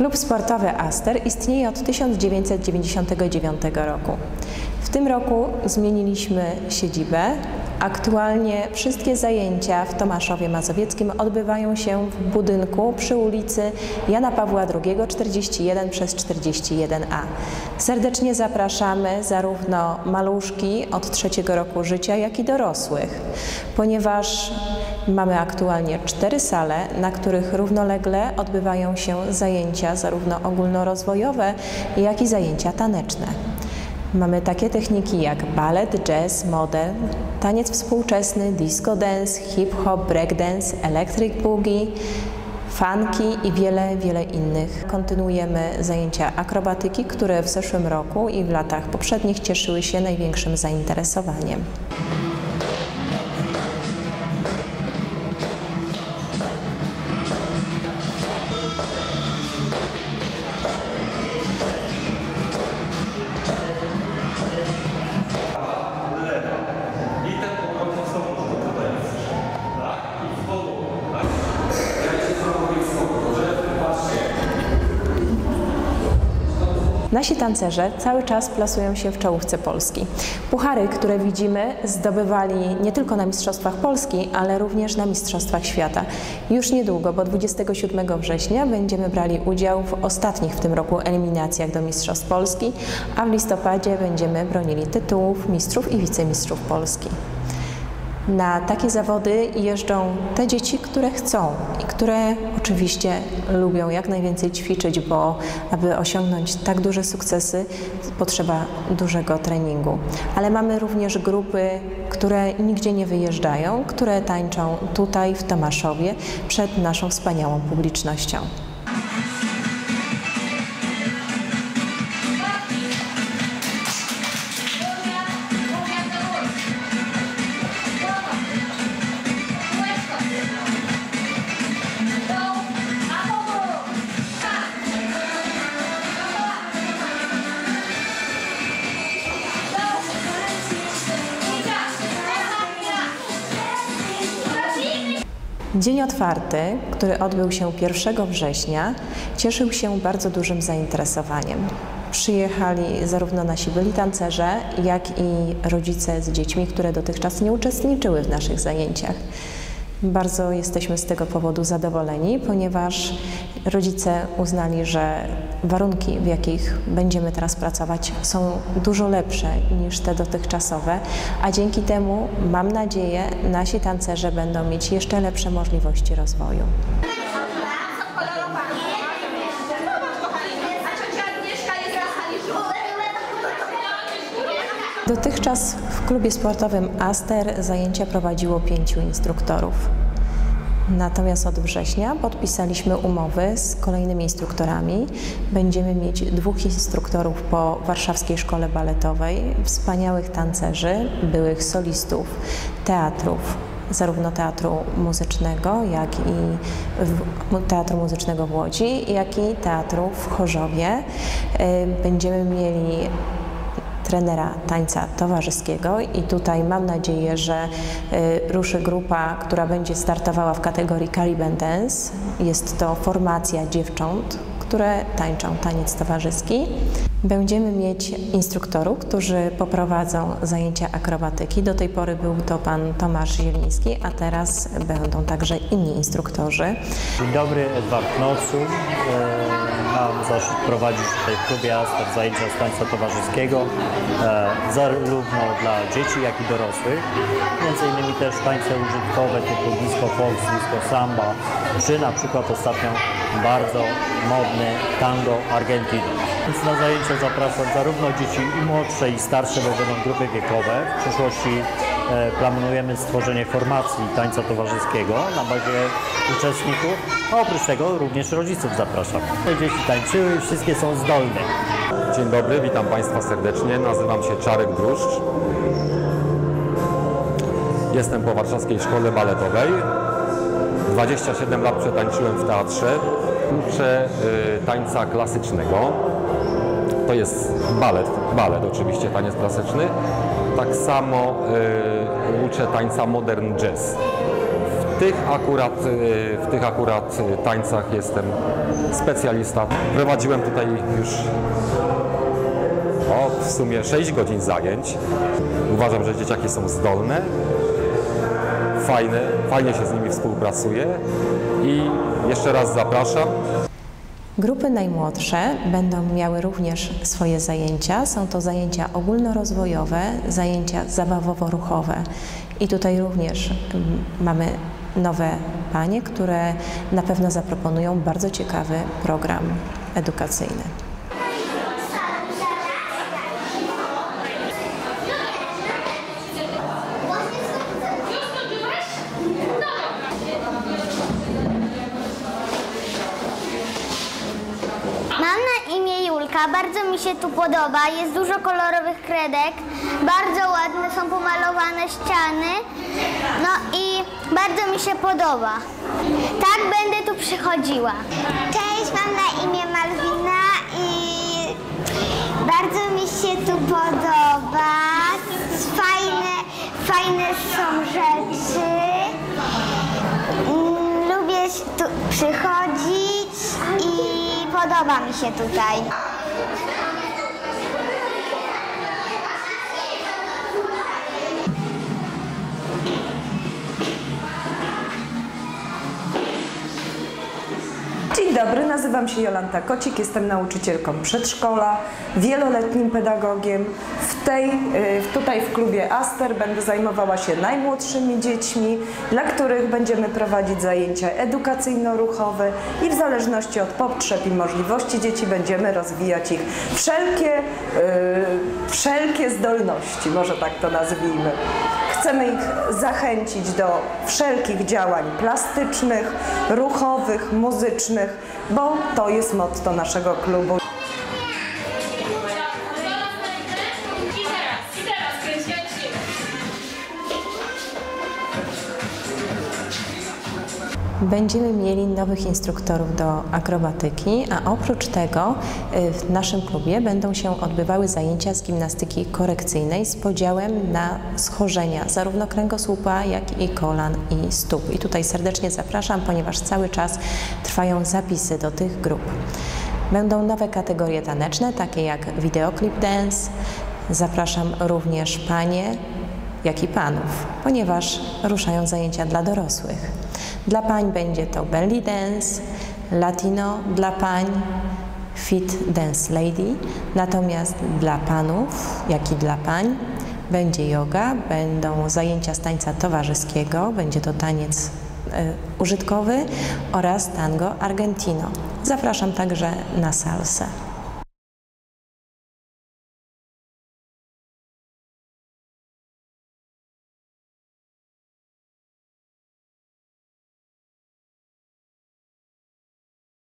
Klub sportowy Aster istnieje od 1999 roku. W tym roku zmieniliśmy siedzibę. Aktualnie wszystkie zajęcia w Tomaszowie Mazowieckim odbywają się w budynku przy ulicy Jana Pawła II 41 przez 41a. Serdecznie zapraszamy zarówno maluszki od trzeciego roku życia, jak i dorosłych, ponieważ mamy aktualnie cztery sale, na których równolegle odbywają się zajęcia zarówno ogólnorozwojowe, jak i zajęcia taneczne. Mamy takie techniki jak balet, jazz, modern, taniec współczesny, disco dance, hip-hop, breakdance, electric boogie, funky i wiele, wiele innych. Kontynuujemy zajęcia akrobatyki, które w zeszłym roku i w latach poprzednich cieszyły się największym zainteresowaniem. Nasi tancerze cały czas plasują się w czołówce Polski. Puchary, które widzimy, zdobywali nie tylko na Mistrzostwach Polski, ale również na Mistrzostwach Świata. Już niedługo, bo 27 września, będziemy brali udział w ostatnich w tym roku eliminacjach do Mistrzostw Polski, a w listopadzie będziemy bronili tytułów mistrzów i wicemistrzów Polski. Na takie zawody jeżdżą te dzieci, które chcą i które oczywiście lubią jak najwięcej ćwiczyć, bo aby osiągnąć tak duże sukcesy, potrzeba dużego treningu. Ale mamy również grupy, które nigdzie nie wyjeżdżają, które tańczą tutaj w Tomaszowie przed naszą wspaniałą publicznością. Dzień otwarty, który odbył się 1 września, cieszył się bardzo dużym zainteresowaniem. Przyjechali zarówno nasi byli tancerze, jak i rodzice z dziećmi, które dotychczas nie uczestniczyły w naszych zajęciach. Bardzo jesteśmy z tego powodu zadowoleni, ponieważ rodzice uznali, że warunki, w jakich będziemy teraz pracować, są dużo lepsze niż te dotychczasowe, a dzięki temu, mam nadzieję, nasi tancerze będą mieć jeszcze lepsze możliwości rozwoju. Dotychczas w klubie sportowym Aster zajęcia prowadziło pięciu instruktorów. Natomiast od września podpisaliśmy umowy z kolejnymi instruktorami. Będziemy mieć dwóch instruktorów po Warszawskiej Szkole Baletowej, wspaniałych tancerzy, byłych solistów, teatrów, zarówno teatru muzycznego, jak i teatru muzycznego w Łodzi, jak i teatru w Chorzowie. Y, Będziemy mieli trenera tańca towarzyskiego i tutaj mam nadzieję, że y, ruszy grupa, która będzie startowała w kategorii Caribbean Dance. Jest to formacja dziewcząt, które tańczą taniec towarzyski. Będziemy mieć instruktorów, którzy poprowadzą zajęcia akrobatyki. Do tej pory był to pan Tomasz Zieliński, a teraz będą także inni instruktorzy. Dzień dobry, Edward Nocu. E, Mam zaszczyt prowadzić tutaj w klubie Aster zajęcia z tańca towarzyskiego, e, zarówno dla dzieci, jak i dorosłych. Między innymi też tańce użytkowe typu disco fox, disco samba, czy na przykład ostatnio bardzo modny tango Argentina. Więc na zajęcia zapraszam zarówno dzieci i młodsze, i starsze, bo będą grupy wiekowe. W przyszłości e, planujemy stworzenie formacji tańca towarzyskiego na bazie uczestników, a oprócz tego również rodziców zapraszam. Dzieci tańczyły, wszystkie są zdolne. Dzień dobry, witam Państwa serdecznie. Nazywam się Czarek Druszcz. Jestem po Warszawskiej Szkole Baletowej. 27 lat przetańczyłem w teatrze. Uczę y, tańca klasycznego. To jest balet, balet oczywiście, taniec klasyczny. Tak samo y, uczę tańca modern jazz. W tych akurat, y, w tych akurat y, tańcach jestem specjalista. Prowadziłem tutaj już o, w sumie 6 godzin zajęć. Uważam, że dzieciaki są zdolne, fajne, fajnie się z nimi współpracuje i jeszcze raz zapraszam. Grupy najmłodsze będą miały również swoje zajęcia. Są to zajęcia ogólnorozwojowe, zajęcia zabawowo-ruchowe. I tutaj również mm, mamy nowe panie, które na pewno zaproponują bardzo ciekawy program edukacyjny. Bardzo mi się tu podoba, jest dużo kolorowych kredek, bardzo ładne są pomalowane ściany, no i bardzo mi się podoba. Tak będę tu przychodziła. Cześć, mam na imię Malwina i bardzo mi się tu podoba. Fajne, fajne są rzeczy. Mm, Lubię tu przychodzić i podoba mi się tutaj. Dzień dobry, nazywam się Jolanta Kocik, jestem nauczycielką przedszkola, wieloletnim pedagogiem. Tej, y, tutaj w klubie Aster będę zajmowała się najmłodszymi dziećmi, dla których będziemy prowadzić zajęcia edukacyjno-ruchowe i w zależności od potrzeb i możliwości dzieci będziemy rozwijać ich wszelkie, y, wszelkie zdolności, może tak to nazwijmy. Chcemy ich zachęcić do wszelkich działań plastycznych, ruchowych, muzycznych, bo to jest motto naszego klubu. Będziemy mieli nowych instruktorów do akrobatyki, a oprócz tego y, w naszym klubie będą się odbywały zajęcia z gimnastyki korekcyjnej z podziałem na schorzenia zarówno kręgosłupa, jak i kolan i stóp. I tutaj serdecznie zapraszam, ponieważ cały czas trwają zapisy do tych grup. Będą nowe kategorie taneczne, takie jak videoclip dance. Zapraszam również panie, jak i panów, ponieważ ruszają zajęcia dla dorosłych. Dla pań będzie to belly dance, latino dla pań, fit dance lady, natomiast dla panów, jak i dla pań będzie yoga, będą zajęcia z tańca towarzyskiego, będzie to taniec e, użytkowy oraz tango argentino. Zapraszam także na salsę.